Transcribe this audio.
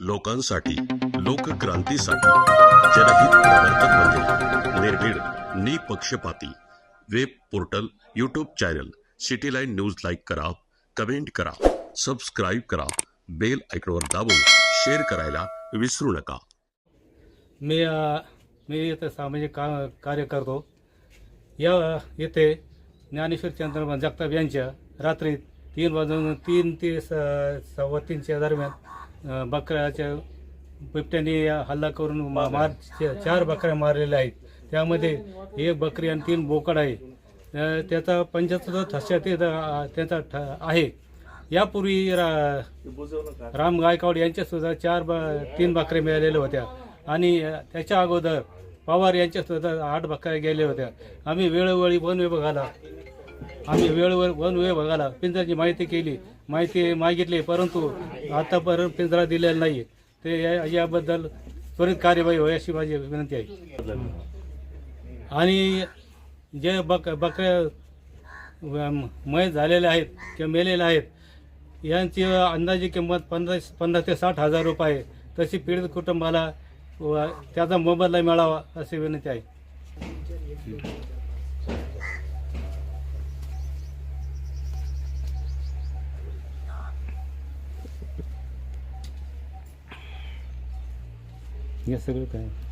लोकांसाठी लोकक्रांतीसाठी. जनहित प्रवर्तक म्हणजे निर्भीड निपक्षपाती. Web portal YouTube channel city line news like करा कमेंट करा सबस्क्राईब करा बेल आयकॉनवर दाबून शेअर करायला विसरू नका. मी अ, मी इथे सामाजिक का कार्य करतो. या येथे ज्ञानेश्वर चंद्रभान जगताप यांच्या रात्री तीन वाजून तीन ते स सव्वा तीनच्या दरम्यान बकऱ्याच्या बिबट्याने हल्ला करून मा- मार चार बकऱ्या मारलेल्या आहेत. त्यामध्ये एक बकरी आणि तीन बोकड आहे. त्याचा पंच्याहत्तर ठसा ते त्याचा ठ- आहे. यापूर्वी रा राम गायकवाड यांच्यासुद्धा चार ब तीन बकऱ्या मिळालेल्या होत्या. आणि त्याच्या अगोदर पवार यांच्यासुद्धा आठ बकऱ्या गेल्या होत्या. आम्ही वेळोवेळी वन विभागाला आम्ही वेळेवर वन विभागाला पिंजराची माहिती केली. माहिती मागितली परंतु आतापर्यंत पिंजरा दिलेला नाही. ते या- याबद्दल त्वरित कार्यवाही होय अशी माझी विनंती आहे. आणि जे बक बकऱ्या मय झालेले आहेत किंवा मेलेले आहेत यांची अंदाजे किंमत पंधरा पंधरा ते साठ हजार रुपये आहे. तशी पीडित कुटुंबाला व त्याचा मोबदला मिळावा अशी विनंती आहे. E a Seguro.